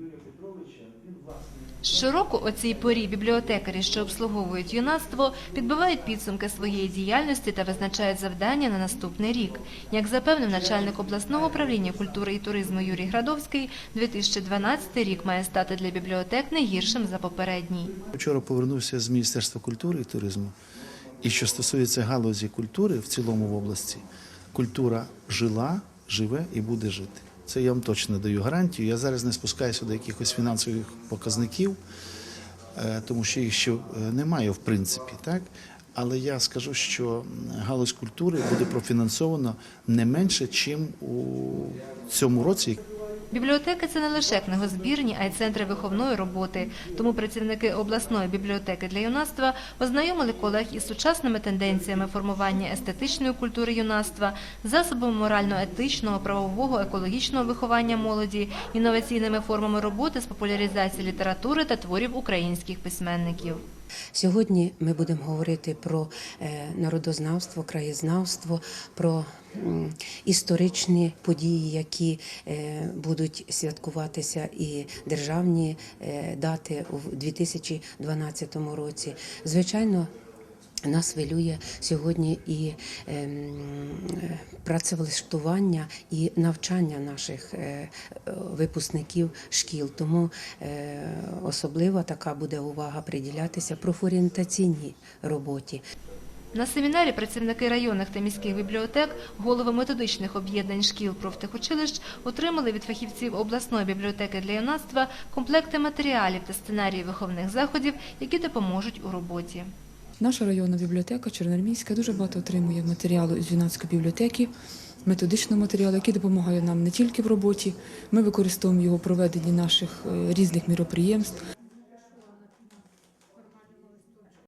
Юрія Петровича, він власне. Щороку о цій порі бібліотекарі, що обслуговують юнацтво, підбивають підсумки своєї діяльності та визначають завдання на наступний рік. Як запевнив начальник обласного управління культури і туризму Юрій Градовський, 2012 рік має стати для бібліотек не гіршим за попередній. Вчора повернувся з Міністерства культури і туризму. І що стосується галузі культури в цілому в області, культура жила, живе і буде жити. Це я вам точно даю гарантію. Я зараз не спускаюся до якихось фінансових показників, е, тому що їх ще е, немає в принципі, так? Але я скажу, що галузь культури буде профінансовано не менше, ніж у цьому році, Бібліотеки це не лише книгозбірні, а й центри виховної роботи. Тому працівники обласної бібліотеки для юнацтва ознайомили колег із сучасними тенденціями формування естетичної культури юнацтва, засобами морально-етичного, правового, екологічного виховання молоді, інноваційними формами роботи з популяризації літератури та творів українських письменників. Сьогодні ми будемо говорити про е, народознавство, краєзнавство, про історичні події, які е, будуть святкуватися, і державні е, дати у 2012 році. Звичайно. Нас хвилює сьогодні і ем, е, працевлаштування і навчання наших е, випускників шкіл. Тому е, особлива така буде увага приділятися профорієнтаційній роботі. На семінарі працівники районних та міських бібліотек, голови методичних об'єднань шкіл профтехучилищ отримали від фахівців обласної бібліотеки для юнацтва комплекти матеріалів та сценарії виховних заходів, які допоможуть у роботі. Наша районна бібліотека Чорноармійська дуже багато отримує матеріалу з юнацької бібліотеки, методичного матеріалу, який допомагає нам не тільки в роботі. Ми використовуємо його в проведенні наших е, різних міроприємств.